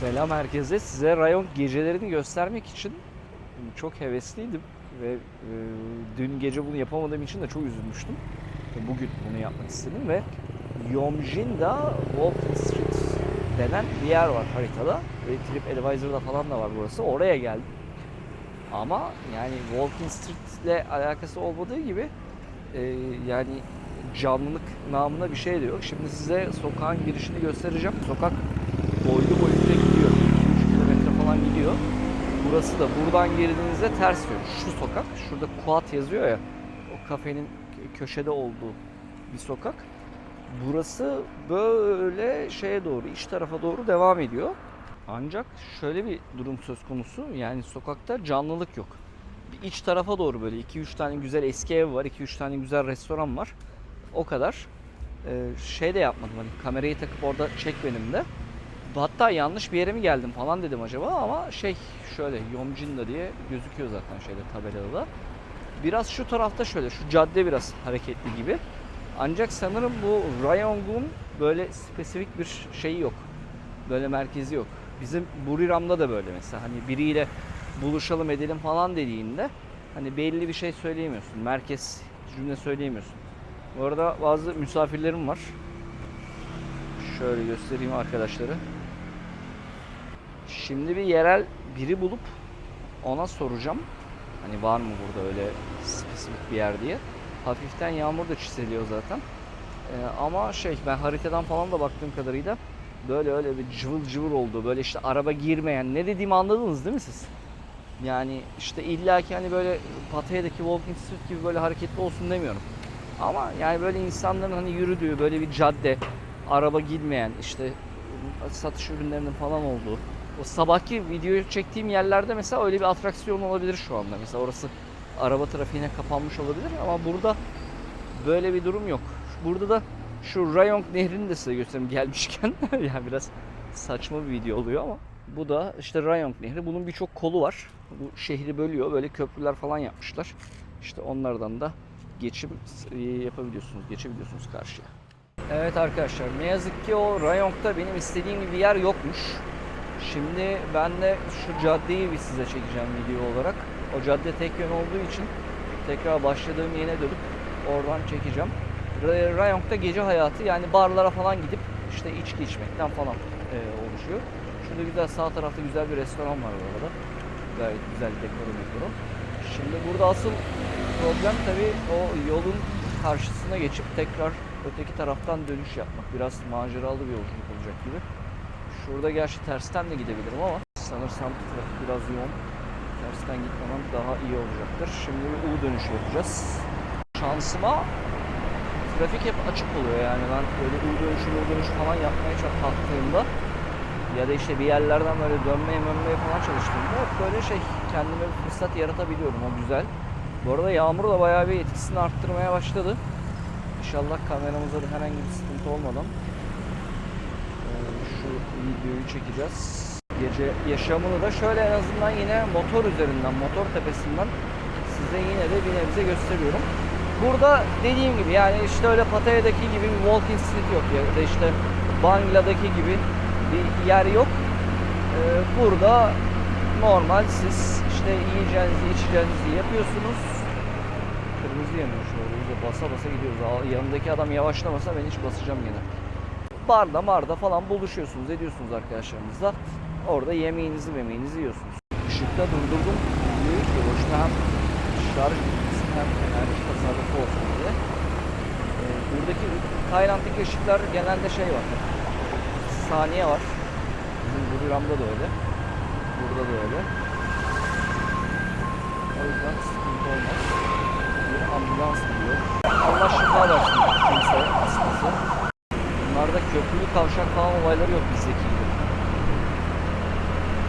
Selam herkese. Size rayon gecelerini göstermek için çok hevesliydim ve e, dün gece bunu yapamadığım için de çok üzülmüştüm. Bugün bunu yapmak istedim ve Yomjinda Walking Street denen bir yer var haritada ve TripAdvisor'da falan da var burası. Oraya geldim. Ama yani Walking Street ile alakası olmadığı gibi e, yani canlılık namına bir şey de yok. Şimdi size sokağın girişini göstereceğim. Sokak boylu boyunca gidiyor. 2-3 kilometre falan gidiyor. Burası da buradan girdiğinizde ters yön. Şu sokak. Şurada Kuat yazıyor ya. O kafenin köşede olduğu bir sokak. Burası böyle şeye doğru, iç tarafa doğru devam ediyor. Ancak şöyle bir durum söz konusu. Yani sokakta canlılık yok. Bir iç tarafa doğru böyle 2-3 tane güzel eski ev var. 2-3 tane güzel restoran var. O kadar. Ee, şey de yapmadım hani kamerayı takıp orada çek benim de. Hatta yanlış bir yere mi geldim falan dedim acaba ama şey şöyle Yomjinda diye gözüküyor zaten şeyde tabelada da. Biraz şu tarafta şöyle şu cadde biraz hareketli gibi. Ancak sanırım bu Rayong'un böyle spesifik bir şeyi yok. Böyle merkezi yok. Bizim Buriram'da da böyle mesela hani biriyle buluşalım edelim falan dediğinde hani belli bir şey söyleyemiyorsun. Merkez cümle söyleyemiyorsun. Bu arada bazı misafirlerim var. Şöyle göstereyim arkadaşları. Şimdi bir yerel biri bulup ona soracağım. Hani var mı burada öyle spesifik bir yer diye. Hafiften yağmur da çiseliyor zaten. Ee, ama şey ben haritadan falan da baktığım kadarıyla böyle öyle bir cıvıl cıvıl oldu. Böyle işte araba girmeyen ne dediğimi anladınız değil mi siz? Yani işte illaki hani böyle Pattaya'daki Walking Street gibi böyle hareketli olsun demiyorum. Ama yani böyle insanların hani yürüdüğü böyle bir cadde, araba girmeyen işte satış ürünlerinin falan olduğu. O sabahki videoyu çektiğim yerlerde mesela öyle bir atraksiyon olabilir şu anda. Mesela orası araba trafiğine kapanmış olabilir ama burada böyle bir durum yok. Burada da şu Rayong nehrini de size göstereyim gelmişken. yani biraz saçma bir video oluyor ama bu da işte Rayong nehri. Bunun birçok kolu var. Bu şehri bölüyor. Böyle köprüler falan yapmışlar. İşte onlardan da geçip e, yapabiliyorsunuz, geçebiliyorsunuz karşıya. Evet arkadaşlar ne yazık ki o Rayong'da benim istediğim gibi yer yokmuş. Şimdi ben de şu caddeyi bir size çekeceğim video olarak. O cadde tek yön olduğu için tekrar başladığım yere dönüp oradan çekeceğim. Ra- Rayong'da gece hayatı yani barlara falan gidip işte içki içmekten falan e, oluşuyor. Şurada güzel sağ tarafta güzel bir restoran var bu arada. Gayet güzel dekoru mekoru. Şimdi burada asıl problem tabii o yolun karşısına geçip tekrar öteki taraftan dönüş yapmak. Biraz maceralı bir yolculuk olacak gibi. Şurada gerçi tersten de gidebilirim ama sanırsam trafik biraz yoğun. Tersten gitmemem daha iyi olacaktır. Şimdi bir U dönüşü yapacağız. Şansıma trafik hep açık oluyor yani ben böyle U dönüşü U dönüşü falan yapmaya çok kalktığımda ya da işte bir yerlerden böyle dönmeye dönmeye falan çalıştığımda hep böyle şey kendime bir fırsat yaratabiliyorum o güzel. Bu arada yağmur da bayağı bir etkisini arttırmaya başladı. İnşallah kameramıza da herhangi bir sıkıntı olmadan videoyu çekeceğiz. Gece yaşamını da şöyle en azından yine motor üzerinden, motor tepesinden size yine de bir nebze gösteriyorum. Burada dediğim gibi yani işte öyle Pattaya'daki gibi bir walking street yok ya da işte Bangladaki gibi bir yer yok. Ee, burada normal siz işte yiyeceğinizi içeceğinizi yapıyorsunuz. Kırmızı yanıyor şu de basa basa gidiyoruz. Yanındaki adam yavaşlamasa ben hiç basacağım gene. Barda marda falan buluşuyorsunuz ediyorsunuz arkadaşlarınızla. Orada yemeğinizi yemeğinizi yiyorsunuz. Işıkta durdurdum. Diyor ki boşuna hem şarj bitmesin hem enerji tasarrufu olsun diye. Ee, buradaki Tayland'daki ışıklar genelde şey var. Saniye var. Bizim Buriram'da da öyle. Burada da öyle. O yüzden sıkıntı olmaz. Bir ambulans gidiyor. Allah şifa versin kimse hastası. Bunlarda köprülü kavşak falan olayları yok bizdeki gibi.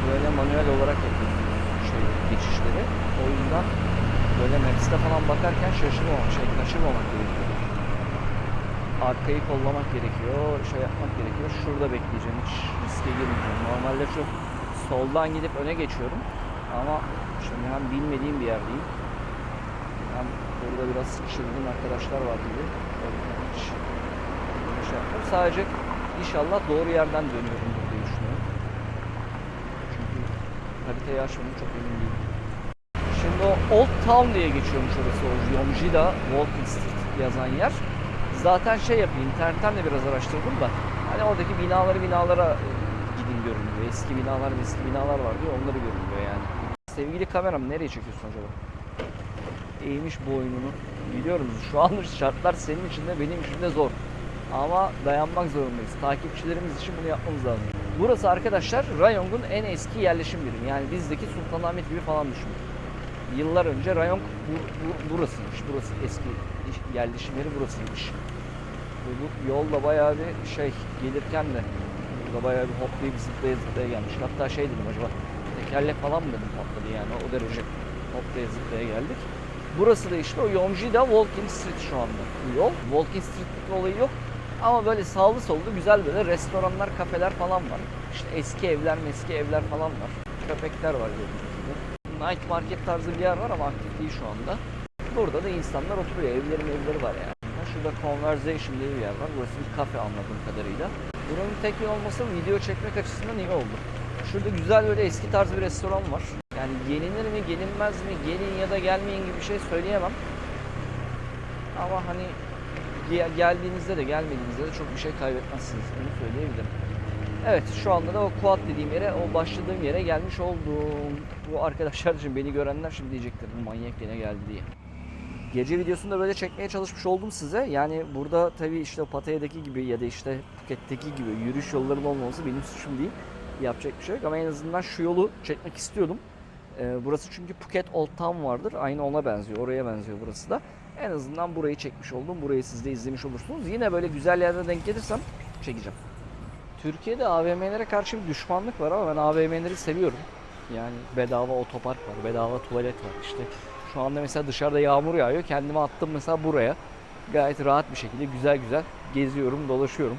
Böyle manuel olarak yapıyorsunuz şey, geçişleri. O yüzden böyle Maps'te falan bakarken şaşırmamak, şey, kaçırmamak gerekiyor. Arkayı kollamak gerekiyor, şey yapmak gerekiyor. Şurada bekleyeceğim, hiç riske girmeyeceğim. Normalde şu soldan gidip öne geçiyorum. Ama şimdi hem bilmediğim bir yerdeyim. Hem burada biraz çılgın arkadaşlar var gibi. O yüzden hiç şey yapmıyorum. Sadece inşallah doğru yerden dönüyorum diye düşünüyorum. Haritayı açmadım çok emin değilim. Şimdi o Old Town diye geçiyormuş orası. O Yomjida Walking Street yazan yer. Zaten şey yapayım, internetten de biraz araştırdım da hani oradaki binaları binalara e, gidin görünüyor. Eski binalar eski binalar var diyor onları görünüyor yani. Sevgili kameram nereye çekiyorsun acaba? Eğmiş boynunu. Biliyorum şu an şartlar senin için de benim için de zor. Ama dayanmak zorundayız. Takipçilerimiz için bunu yapmamız lazım. Burası arkadaşlar Rayong'un en eski yerleşim birimi. Yani bizdeki Sultanahmet gibi falan düşünün. Yıllar önce Rayong bu, bu- burasıymış. Burası eski yerleşim yeri burasıymış. Ve bu yolda bayağı bir şey gelirken de burada bayağı bir hoplayıp zıplaya zıplaya gelmiş. Hatta şey dedim acaba tekerlek falan mı dedim patladı yani o derece hoplaya zıplaya geldik. Burası da işte o Yomjida Walking Street şu anda bu yol. Walking Street'lik bir olayı yok. Ama böyle sağlı sollu güzel böyle restoranlar, kafeler falan var. İşte eski evler, meski evler falan var. Köpekler var gördüğünüz gibi. Night market tarzı bir yer var ama aktif değil şu anda. Burada da insanlar oturuyor. Evlerin evleri var yani. Şurada Conversation diye bir yer var. Burası bir kafe anladığım kadarıyla. Buranın tek yol olması video çekmek açısından iyi oldu. Şurada güzel böyle eski tarz bir restoran var. Yani gelinir mi, gelinmez mi, gelin ya da gelmeyin gibi bir şey söyleyemem. Ama hani geldiğinizde de gelmediğinizde de çok bir şey kaybetmezsiniz. Bunu söyleyebilirim. Evet şu anda da o quad dediğim yere, o başladığım yere gelmiş oldum. Bu arkadaşlar için beni görenler şimdi diyecektir bu manyak gene geldi diye. Gece videosunu da böyle çekmeye çalışmış oldum size. Yani burada tabii işte o Pattaya'daki gibi ya da işte Phuket'teki gibi yürüyüş yollarının olmaması benim suçum değil. Yapacak bir şey yok ama en azından şu yolu çekmek istiyordum. Ee, burası çünkü Phuket Old Town vardır. Aynı ona benziyor. Oraya benziyor burası da. En azından burayı çekmiş oldum. Burayı siz de izlemiş olursunuz. Yine böyle güzel yerde denk gelirsem çekeceğim. Türkiye'de AVM'lere karşı bir düşmanlık var ama ben AVM'leri seviyorum. Yani bedava otopark var, bedava tuvalet var işte. Şu anda mesela dışarıda yağmur yağıyor. Kendimi attım mesela buraya. Gayet rahat bir şekilde güzel güzel geziyorum, dolaşıyorum.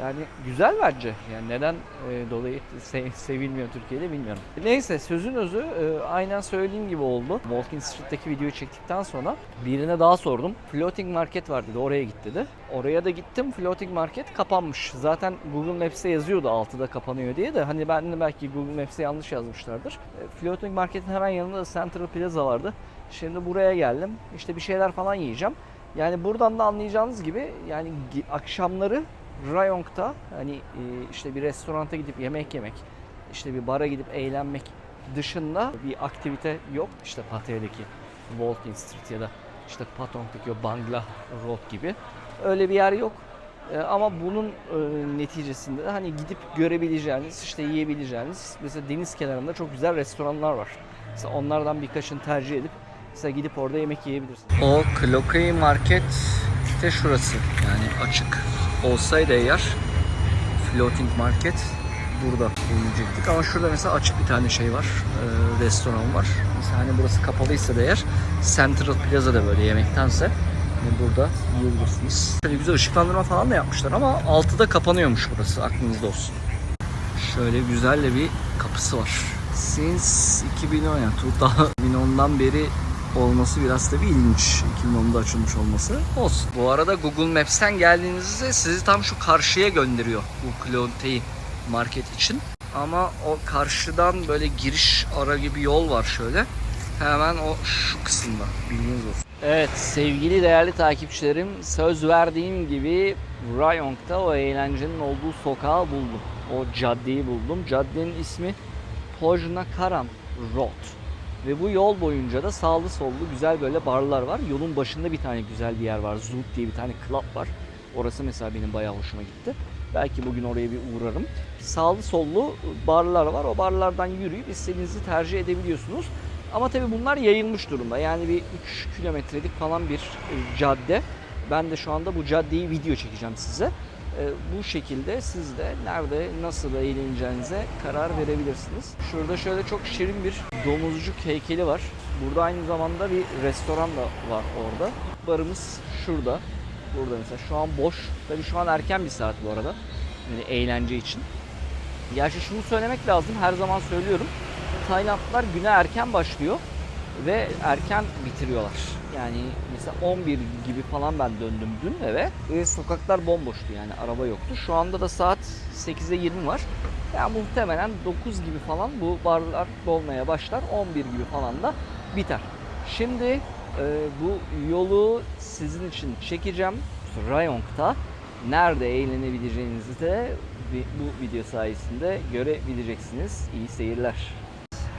Yani güzel bence. Yani neden e, dolayı se- sevilmiyor Türkiye'de bilmiyorum. Neyse sözün özü e, aynen söylediğim gibi oldu. Walking Street'teki videoyu çektikten sonra birine daha sordum. Floating Market var dedi. Oraya git dedi. Oraya da gittim. Floating Market kapanmış. Zaten Google Maps'te yazıyordu 6'da kapanıyor diye de hani ben de belki Google Maps'te yanlış yazmışlardır. E, Floating Market'in hemen yanında da Central Plaza vardı. Şimdi buraya geldim. İşte bir şeyler falan yiyeceğim. Yani buradan da anlayacağınız gibi yani akşamları Rayong'da hani e, işte bir restoranta gidip yemek yemek, işte bir bara gidip eğlenmek dışında bir aktivite yok. İşte Pattaya'daki Walking Street ya da işte Patong'daki o Bangla Road gibi. Öyle bir yer yok. E, ama bunun e, neticesinde de hani gidip görebileceğiniz, işte yiyebileceğiniz mesela deniz kenarında çok güzel restoranlar var. Mesela onlardan birkaçını tercih edip mesela gidip orada yemek yiyebilirsiniz. O Klokai Market işte şurası. Yani açık olsaydı eğer floating market burada bulunacaktık. Ama şurada mesela açık bir tane şey var. e, restoran var. Mesela hani burası kapalıysa da eğer Central Plaza'da böyle yemektense hani burada yiyebilirsiniz. Şöyle güzel ışıklandırma falan da yapmışlar ama 6'da kapanıyormuş burası. Aklınızda olsun. Şöyle güzel de bir kapısı var. Since 2010 yani 2010'dan beri olması biraz da bir ilginç. 2010'da açılmış olması. Olsun. Bu arada Google Maps'ten geldiğinizde sizi tam şu karşıya gönderiyor bu Clontey market için. Ama o karşıdan böyle giriş ara gibi yol var şöyle. Hemen o şu kısımda. Bilginiz olsun. Evet sevgili değerli takipçilerim söz verdiğim gibi Rayong'da o eğlencenin olduğu sokağı buldum. O caddeyi buldum. Caddenin ismi Pojna Karam Road. Ve bu yol boyunca da sağlı sollu güzel böyle barlar var. Yolun başında bir tane güzel bir yer var. Zoot diye bir tane club var. Orası mesela benim bayağı hoşuma gitti. Belki bugün oraya bir uğrarım. Sağlı sollu barlar var. O barlardan yürüyüp istediğinizi tercih edebiliyorsunuz. Ama tabii bunlar yayılmış durumda. Yani bir 3 kilometrelik falan bir e, cadde. Ben de şu anda bu caddeyi video çekeceğim size. E, Bu şekilde siz de nerede nasıl eğleneceğinize karar verebilirsiniz. Şurada şöyle çok şirin bir domuzcuk heykeli var. Burada aynı zamanda bir restoran da var orada. Barımız şurada. Burada mesela şu an boş. Tabii şu an erken bir saat bu arada. Yani eğlence için. Gerçi şunu söylemek lazım. Her zaman söylüyorum. Taylandlılar güne erken başlıyor ve erken bitiriyorlar. Yani mesela 11 gibi falan ben döndüm dün eve ve sokaklar bomboştu yani araba yoktu. Şu anda da saat 8'e 20 var. Yani muhtemelen 9 gibi falan bu barlar dolmaya başlar. 11 gibi falan da biter. Şimdi e, bu yolu sizin için çekeceğim. Rayong'da nerede eğlenebileceğinizi de bu video sayesinde görebileceksiniz. İyi seyirler.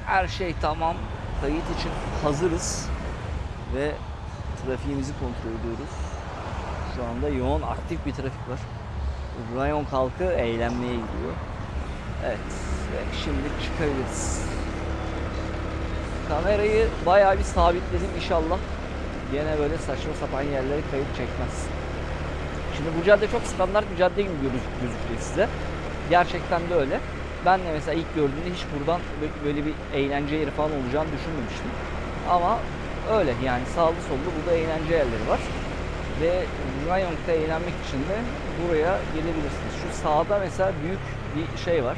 Her şey tamam. Kayıt için hazırız. Ve trafiğimizi kontrol ediyoruz. Şu anda yoğun aktif bir trafik var. Rayon halkı eğlenmeye gidiyor. Evet ve şimdi çıkabiliriz. Kamerayı bayağı bir sabitledim inşallah. Gene böyle saçma sapan yerlere kayıp çekmez. Şimdi bu cadde çok standart bir cadde gibi gözük- gözüküyor size. Gerçekten de öyle. Ben de mesela ilk gördüğümde hiç buradan bö- böyle bir eğlence yeri falan olacağını düşünmemiştim. Ama öyle yani sağlı sollu burada eğlence yerleri var. Ve Rayong'da eğlenmek için de buraya gelebilirsiniz. Şu sağda mesela büyük bir şey var.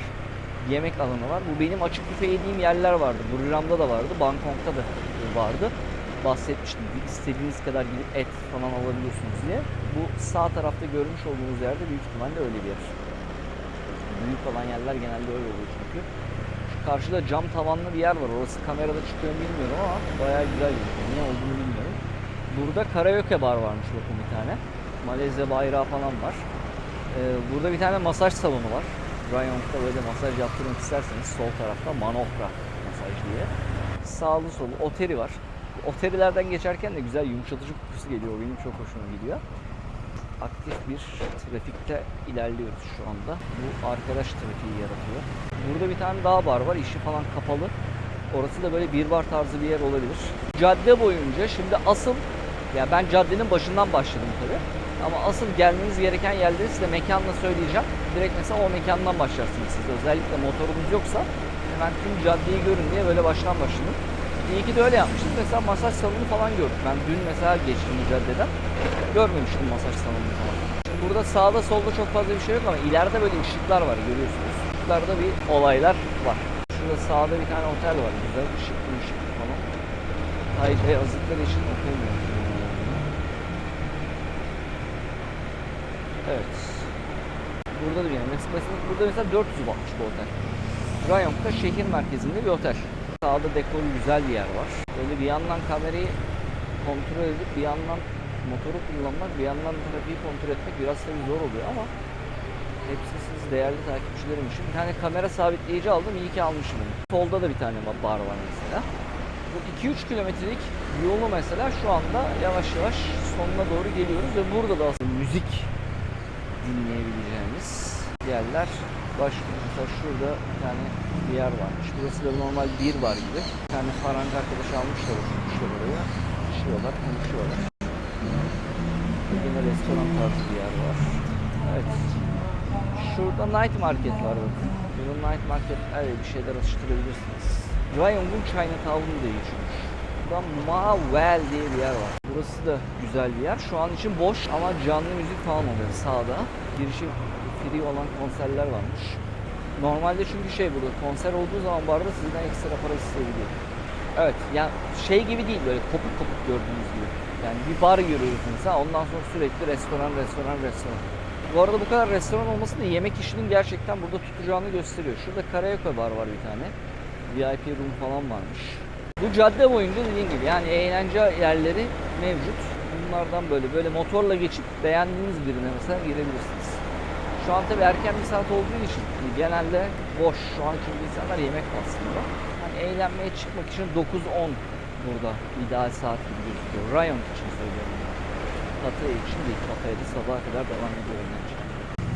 Yemek alanı var. Bu benim açık büfe yediğim yerler vardı. Buriram'da da vardı. Bangkok'ta da vardı. Bahsetmiştim. İstediğiniz kadar gidip et falan alabiliyorsunuz diye. Bu sağ tarafta görmüş olduğunuz yerde büyük ihtimalle öyle bir yer. Büyük olan yerler genelde öyle oluyor çünkü. Şu karşıda cam tavanlı bir yer var. Orası kamerada çıkıyor bilmiyorum ama bayağı güzel gözüküyor. Niye olduğunu bilmiyorum. Burada karaoke bar varmış bakın bir tane. Malezya bayrağı falan var. Ee, burada bir tane masaj salonu var. Rayong'da böyle masaj yaptırmak isterseniz sol tarafta Manohra masaj diye. Sağlı solu oteri var. Oterilerden geçerken de güzel yumuşatıcı kokusu geliyor. Benim çok hoşuma gidiyor. Aktif bir trafikte ilerliyoruz şu anda. Bu arkadaş trafiği yaratıyor. Burada bir tane daha bar var. İşi falan kapalı. Orası da böyle bir bar tarzı bir yer olabilir. Cadde boyunca şimdi asıl ya ben caddenin başından başladım tabi. Ama asıl gelmeniz gereken yerleri size mekanla söyleyeceğim. Direkt mesela o mekandan başlarsınız siz. Özellikle motorunuz yoksa hemen tüm caddeyi görün diye böyle baştan başladım. İyi ki de öyle yapmışız. Mesela masaj salonu falan gördük. Ben dün mesela geçtim caddeden. Görmemiştim masaj salonunu falan. Şimdi burada sağda solda çok fazla bir şey yok ama ileride böyle ışıklar var görüyorsunuz. Işıklarda bir olaylar var. Şurada sağda bir tane otel var. Güzel ışıklı ışıklı falan. Tayyip yazdıkları için okuyamıyorum. Evet. Burada da bir yer. Mesela burada mesela 400 wattmış bu otel. Rayong'da şehir merkezinde bir otel. Sağda dekoru güzel bir yer var. Böyle bir yandan kamerayı kontrol edip bir yandan motoru kullanmak, bir yandan trafiği kontrol etmek biraz tabii zor oluyor ama hepsi siz değerli takipçilerim için. Bir tane kamera sabitleyici aldım. iyi ki almışım onu. Solda da bir tane bar var mesela. Bu 2-3 kilometrelik yolu mesela şu anda yavaş yavaş sonuna doğru geliyoruz ve burada da aslında müzik dinleyebileceğimiz yerler başlıyor. Mesela şurada bir tane bir yer varmış. Burası da normal bir bar gibi. Bir tane faranga arkadaş almışlar oturmuşlar oraya. Konuşuyorlar, konuşuyorlar. Restoran tarzı bir yer var. Evet. Şurada night market var bakın. Burada night market öyle bir şeyler atıştırabilirsiniz. Rayong'un Chinatown'u diye geçiyormuş. Burada Mawel diye bir yer var. Burası da güzel bir yer. Şu an için boş ama canlı müzik falan oluyor sağda. Girişi free olan konserler varmış. Normalde çünkü şey burada konser olduğu zaman barda sizden ekstra para isteyebiliyor. Evet yani şey gibi değil böyle kopuk kopuk gördüğünüz gibi. Yani bir bar görüyoruz mesela ondan sonra sürekli restoran restoran restoran. Bu arada bu kadar restoran olması da yemek işinin gerçekten burada tutacağını gösteriyor. Şurada karaoke bar var bir tane. VIP room falan varmış. Bu cadde boyunca dediğim gibi yani eğlence yerleri mevcut. Bunlardan böyle böyle motorla geçip beğendiğiniz birine mesela girebilirsiniz. Şu an tabii erken bir saat olduğu için genelde boş. Şu an çünkü insanlar yemek aslında. Hani eğlenmeye çıkmak için 9-10 burada ideal saat gibi gözüküyor. Rayon için söylüyorum. Pattaya için değil. Pattaya'da sabaha kadar devam ediyor eğlence.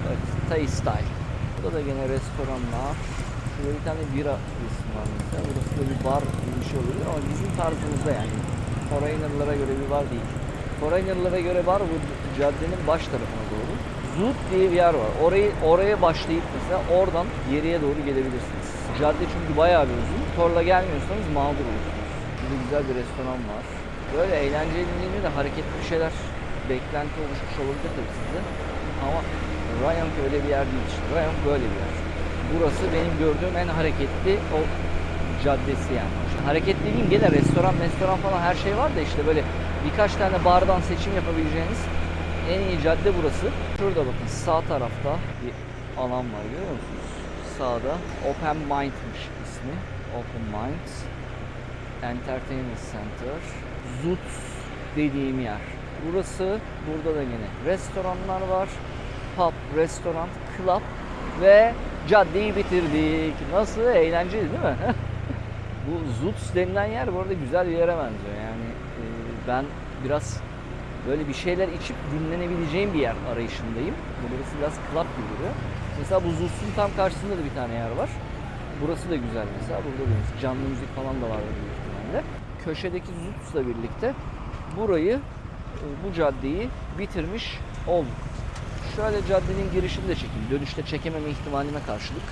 Evet, Thai Style. Burada da gene restoranlar. Şurada bir tane bira resim var mesela. Burası da bir bar gibi bir şey oluyor ama bizim tarzımızda yani. Foreigner'lara göre bir bar değil. Foreigner'lara göre bar bu caddenin baş tarafına doğru. Zut diye bir yer var. Orayı oraya başlayıp mesela oradan geriye doğru gelebilirsiniz. Cadde çünkü bayağı bir uzun. Motorla gelmiyorsanız mağdur olursunuz. Burada güzel bir restoran var. Böyle eğlenceli deyince de hareketli bir şeyler beklenti oluşmuş olabilir tabii sizde. Ama Rayong öyle bir yer değil işte. Rayong böyle bir yer. Burası benim gördüğüm en hareketli o caddesi yani. Şimdi hareketli dediğim gene restoran, restoran falan her şey var da işte böyle birkaç tane bardan seçim yapabileceğiniz en iyi cadde burası. Şurada bakın sağ tarafta bir alan var görüyor musunuz? sağda. Open Mind'miş ismi. Open Mind. Entertainment Center. Zut dediğim yer. Burası burada da yine restoranlar var. Pub, restoran, club ve caddeyi bitirdik. Nasıl? Eğlenceli değil mi? Bu Zuts denilen yer bu arada güzel bir yere benziyor. Yani e, ben biraz böyle bir şeyler içip dinlenebileceğim bir yer arayışındayım. Burası biraz club gibi duruyor. Mesela bu Zuts'un tam karşısında da bir tane yer var. Burası da güzel mesela. Burada da canlı müzik falan da var büyük ihtimalle. Köşedeki Zuts'la birlikte burayı, e, bu caddeyi bitirmiş olduk. Şöyle caddenin girişini de çekeyim. Dönüşte çekememe ihtimalime karşılık.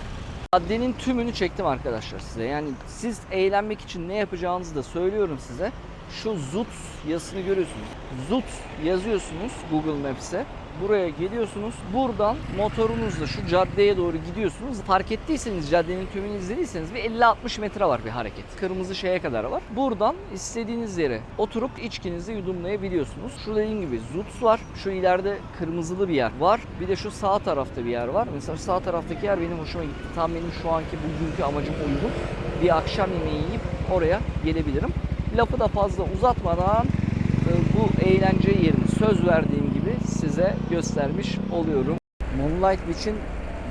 Caddenin tümünü çektim arkadaşlar size. Yani siz eğlenmek için ne yapacağınızı da söylüyorum size. Şu Zut yazısını görüyorsunuz. Zut yazıyorsunuz Google Maps'e. Buraya geliyorsunuz. Buradan motorunuzla şu caddeye doğru gidiyorsunuz. Fark ettiyseniz caddenin tümünü izlediyseniz bir 50-60 metre var bir hareket. Kırmızı şeye kadar var. Buradan istediğiniz yere oturup içkinizi yudumlayabiliyorsunuz. Şu dediğim gibi Zuts var. Şu ileride kırmızılı bir yer var. Bir de şu sağ tarafta bir yer var. Mesela sağ taraftaki yer benim hoşuma gitti. Tam benim şu anki bugünkü amacım uygun. Bir akşam yemeği yiyip oraya gelebilirim. Lafı da fazla uzatmadan e, bu eğlence yerini söz verdiğim size göstermiş oluyorum. Moonlight Beach'in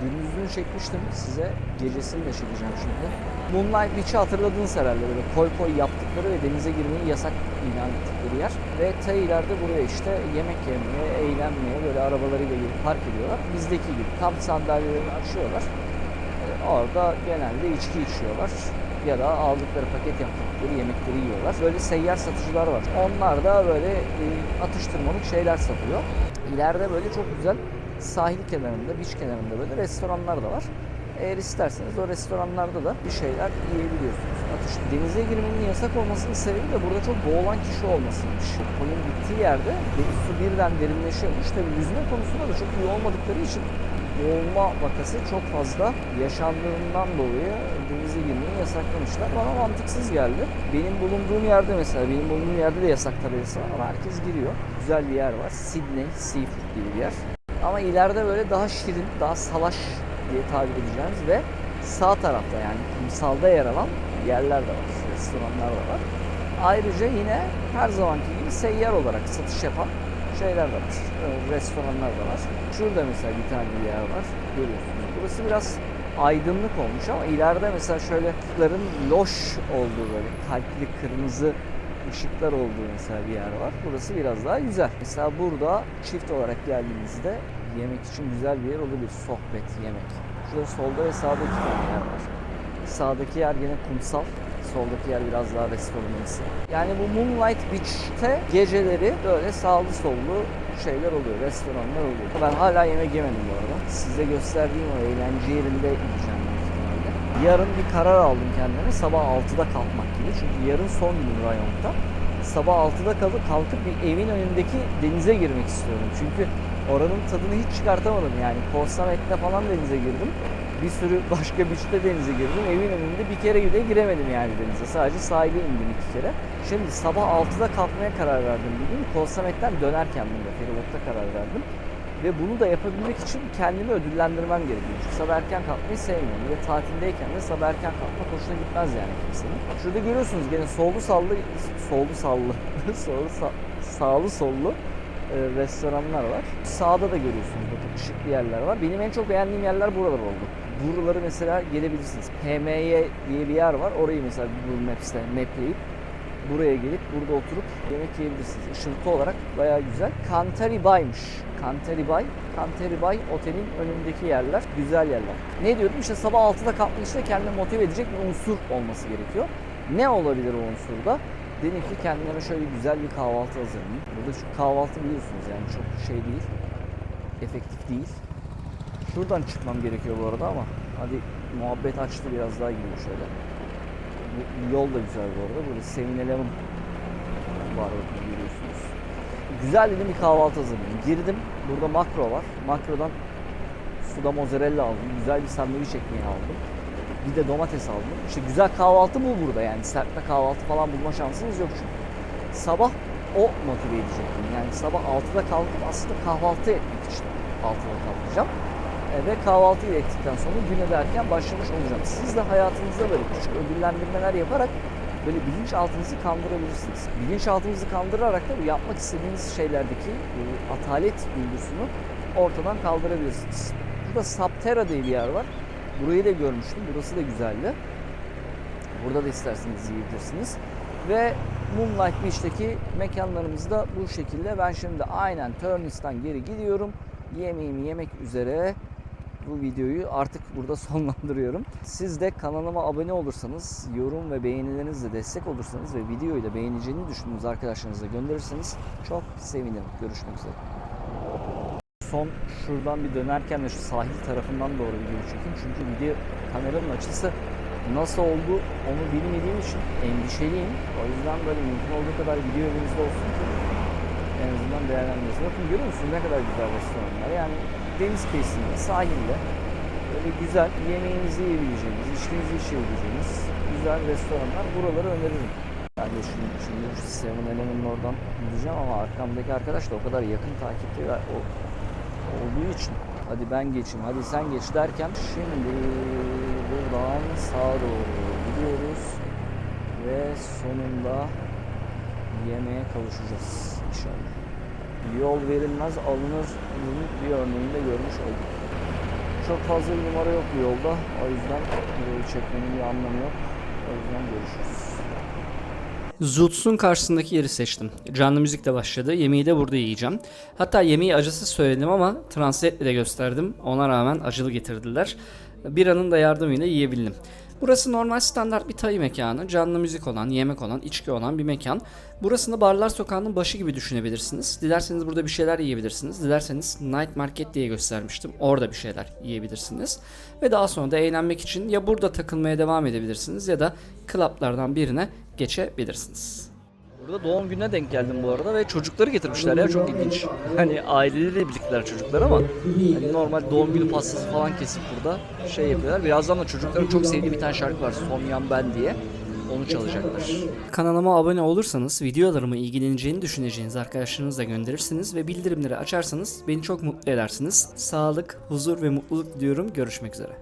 gündüzünü çekmiştim size. Gecesini de çekeceğim şimdi. Moonlight Beach'i hatırladınız herhalde böyle koy koy yaptıkları ve denize girmeyi yasak ilan ettikleri yer. Ve ta ileride buraya işte yemek yemeye, eğlenmeye böyle arabalarıyla gelip park ediyorlar. Bizdeki gibi kamp sandalyelerini açıyorlar. E, Orada genelde içki içiyorlar ya da aldıkları paket yaptıkları yemekleri yiyorlar. Böyle seyyar satıcılar var. Onlar da böyle e, atıştırmalık şeyler satıyor. İleride böyle çok güzel sahil kenarında, beach kenarında böyle restoranlar da var. Eğer isterseniz o restoranlarda da bir şeyler yiyebiliyorsunuz. Atış, denize girmenin yasak olmasının sebebi de burada çok boğulan kişi olmasıymış. Koyun gittiği yerde deniz su birden derinleşiyormuş. Tabi yüzme konusunda da çok iyi olmadıkları için boğulma vakası çok fazla yaşandığından dolayı denize girmeyi yasaklamışlar. Bana mantıksız geldi. Benim bulunduğum yerde mesela, benim bulunduğum yerde de yasak tabelası var ama herkes giriyor. Güzel bir yer var. Sydney Seafood diye bir yer. Ama ileride böyle daha şirin, daha salaş diye tabir edeceğimiz ve sağ tarafta yani kumsalda yer alan yerler de var. Restoranlar da var. Ayrıca yine her zamanki gibi seyyar olarak satış yapan şeyler var. Ee, Restoranlar da var. Şurada mesela bir tane bir yer var. Görüyorsunuz. Burası biraz aydınlık olmuş ama ileride mesela şöyle ışıkların loş olduğu böyle kalpli kırmızı ışıklar olduğu mesela bir yer var. Burası biraz daha güzel. Mesela burada çift olarak geldiğinizde yemek için güzel bir yer olabilir. Sohbet, yemek. Şurada solda ve sağda iki tane yer var. Sağdaki yer yine kumsal. Soldaki yer biraz daha restoranımsı. Yani bu Moonlight Beach'te geceleri böyle sağlı sollu şeyler oluyor, restoranlar oluyor. Ben hala yemek yemedim bu arada. Size gösterdiğim o eğlence yerinde büyük ihtimalle. Yarın bir karar aldım kendime sabah 6'da kalkmak gibi. Çünkü yarın son günüm rayonda. Sabah 6'da kalıp kalkıp bir evin önündeki denize girmek istiyorum. Çünkü oranın tadını hiç çıkartamadım yani. Korsamet'te falan denize girdim bir sürü başka beach'te denize girdim. Evin önünde bir kere bile giremedim yani denize. Sadece sahile indim iki kere. Şimdi sabah 6'da kalkmaya karar verdim bugün. Kolsamet'ten dönerken bunda feribotta karar verdim. Ve bunu da yapabilmek için kendimi ödüllendirmem gerekiyor. Çünkü sabah erken kalkmayı sevmiyorum. Ve tatildeyken de sabah erken kalkmak hoşuna gitmez yani kimsenin. Şurada görüyorsunuz gene sollu sallı, sollu sallı, sollu sa- sağlı sollu e, restoranlar var. Sağda da görüyorsunuz bakın ışıklı yerler var. Benim en çok beğendiğim yerler buralar oldu. Buraları mesela gelebilirsiniz. PMY diye bir yer var. Orayı mesela Google Maps'te mapleyip buraya gelip burada oturup yemek yiyebilirsiniz. Işıltı olarak bayağı güzel. Kantari Bay'mış. Kantari Bay. Kantari Bay otelin önündeki yerler. Güzel yerler. Ne diyorum işte sabah 6'da kalkmak işte kendini motive edecek bir unsur olması gerekiyor. Ne olabilir o unsurda? Dedim ki kendime şöyle güzel bir kahvaltı hazırlayayım. Burada şu kahvaltı biliyorsunuz yani çok şey değil. Efektif değil. Şuradan çıkmam gerekiyor bu arada ama hadi muhabbet açtı biraz daha gidiyor şöyle. Bu yol da güzel bu arada. Böyle sevinelim var bakın görüyorsunuz. Güzel dedim bir kahvaltı hazırlayayım. Girdim. Burada makro var. Makrodan suda mozzarella aldım. Güzel bir sandviç ekmeği aldım. Bir de domates aldım. İşte güzel kahvaltı bu burada yani. Serpme kahvaltı falan bulma şansınız yok çünkü. Sabah o motive edecek. Yani sabah 6'da kalkıp aslında kahvaltı etmek için 6'da kalkacağım. Ve kahvaltıyı ettikten sonra güne de başlamış olacağım. Siz de hayatınızda böyle küçük ödüllendirmeler yaparak böyle bilinçaltınızı kandırabilirsiniz. Bilinçaltınızı kandırarak da yapmak istediğiniz şeylerdeki e, atalet duygusunu ortadan kaldırabilirsiniz. Burada Saptera diye bir yer var. Burayı da görmüştüm. Burası da güzeldi. Burada da isterseniz yiyebilirsiniz. Ve Moonlight Beach'teki mekanlarımız da bu şekilde. Ben şimdi aynen Turnis'tan geri gidiyorum. Yemeğimi yemek üzere bu videoyu artık burada sonlandırıyorum. Siz de kanalıma abone olursanız, yorum ve beğenilerinizle destek olursanız ve videoyu da beğeneceğini düşündüğünüz arkadaşlarınıza gönderirseniz çok sevinirim. Görüşmek üzere. Son şuradan bir dönerken de şu sahil tarafından doğru video çekeyim. Çünkü video kameranın açısı nasıl oldu onu bilmediğim için endişeliyim. O yüzden böyle mümkün olduğu kadar video elinizde olsun ki en azından değerlendirmesi. Bakın görüyor musunuz ne kadar güzel restoranlar. Yani deniz kıyısında, sahilde böyle güzel yemeğinizi yiyebileceğiniz, içkinizi içebileceğiniz güzel restoranlar. Buraları öneririm. De şimdi, şimdi şu 7-Eleven'ın oradan gideceğim ama arkamdaki arkadaş da o kadar yakın takipte ve o olduğu için hadi ben geçeyim, hadi sen geç derken şimdi buradan sağa doğru gidiyoruz ve sonunda yemeğe kavuşacağız inşallah. Yol verilmez alınır bir örneğini de görmüş olduk. Çok fazla bir numara yok yolda. O yüzden burayı çekmenin bir anlamı yok. O yüzden görüşürüz. Zuts'un karşısındaki yeri seçtim. Canlı müzik de başladı. Yemeği de burada yiyeceğim. Hatta yemeği acısız söyledim ama translate'le de gösterdim. Ona rağmen acılı getirdiler. Biranın da yardımıyla yiyebildim. Burası normal standart bir Tay mekanı. Canlı müzik olan, yemek olan, içki olan bir mekan. Burasını Barlar Sokağı'nın başı gibi düşünebilirsiniz. Dilerseniz burada bir şeyler yiyebilirsiniz. Dilerseniz Night Market diye göstermiştim. Orada bir şeyler yiyebilirsiniz. Ve daha sonra da eğlenmek için ya burada takılmaya devam edebilirsiniz ya da klaplardan birine geçebilirsiniz. Burada doğum gününe denk geldim bu arada ve çocukları getirmişler ya çok ilginç. Hani aileleriyle birlikteler çocuklar ama hani normal doğum günü pastası falan kesip burada şey yapıyorlar. Birazdan da çocukların çok sevdiği bir tane şarkı var Son Yan Ben diye. Onu çalacaklar. Kanalıma abone olursanız videolarıma ilgileneceğini düşüneceğiniz arkadaşlarınızla gönderirsiniz ve bildirimleri açarsanız beni çok mutlu edersiniz. Sağlık, huzur ve mutluluk diliyorum. Görüşmek üzere.